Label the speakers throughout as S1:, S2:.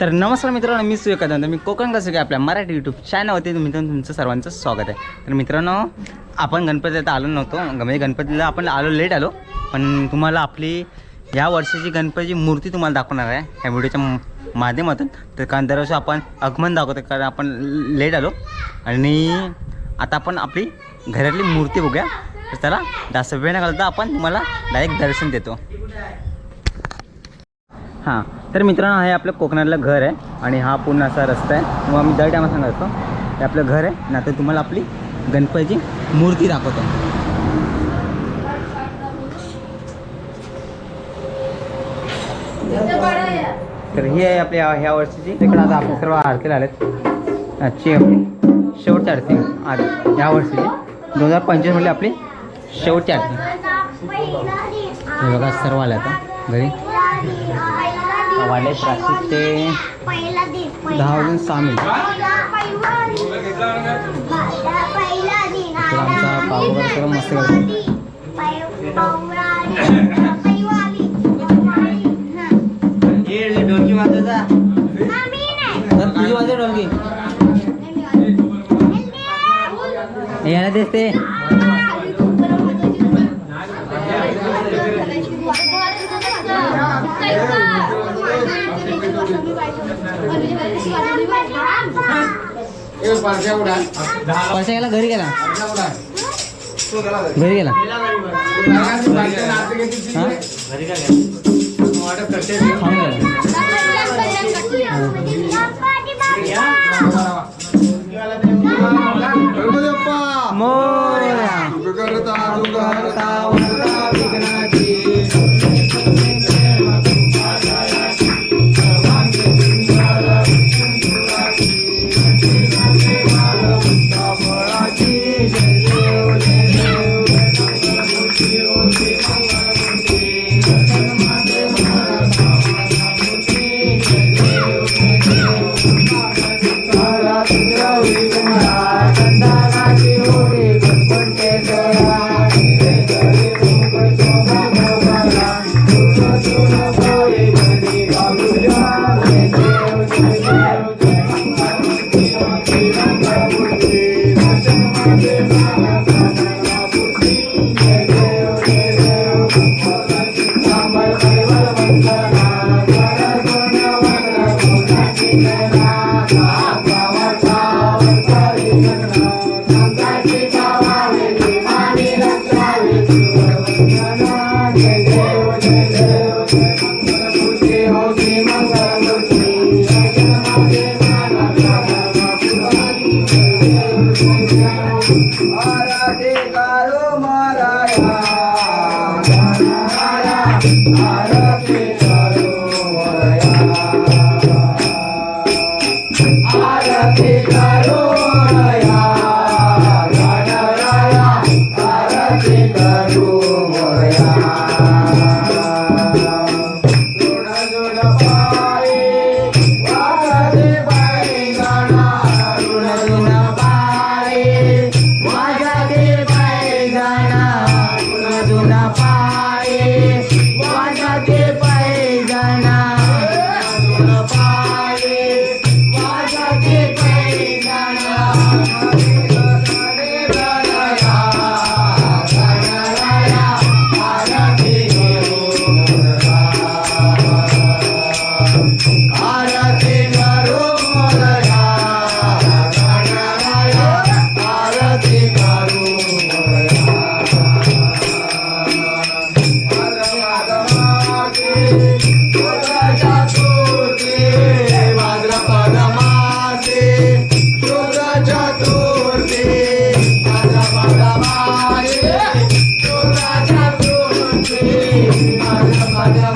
S1: तर नमस्कार मित्रांनो मी सुयकांत मी कोकण कसं काय आपल्या मराठी यूट्यूब चॅनलवरती मित्रांनो तुमचं सर्वांचं स्वागत आहे. तर मित्रांनो आपण गणपतीला तर आलो नव्हतो. म्हणजे गणपतीला आपण आलो लेट आलो. पण तुम्हाला आपली या वर्षाची गणपतीची मूर्ती तुम्हाला दाखवणार आहे. ह्या व्हिडिओच्या माध्यमातून. तर कारण दरवर्षी आपण आगमन दाखवतो कारण आपण लेट आलो. आणि आता आपण आपली घरातली मूर्ती बघूया. तर त्याला जास्त वेळ न घालता आपण तुम्हाला डायरेक्ट दर्शन देतो. हां. तर मित्रांनो हे आपलं कोकणातलं घर आहे आणि हा पूर्ण असा रस्ता आहे. मग आम्ही दर टायमा सांगत असतो हे आपलं घर आहे. आणि आता तुम्हाला आपली गणपतीची मूर्ती दाखवतो. तर ही आहे आपल्या ह्या वर्षीची. तिकडे आता आपण सर्व आरतीला आलेत. आजची आपली शेवटची आरती आज ह्या वर्षीची. दोन हजार पंचवीसमध्ये आपली शेवटची आरती. हे बघा सर्व आले आता घरी. वाले त्रासिक ते दहा वाजून सहा मिनिट. तर आमचा पाव वगैरे सर्व मस्त करतो तुझी वाजव हे याला तेच ते पैसा गेला घरी गेला. घरी गेला. हा?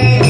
S1: day.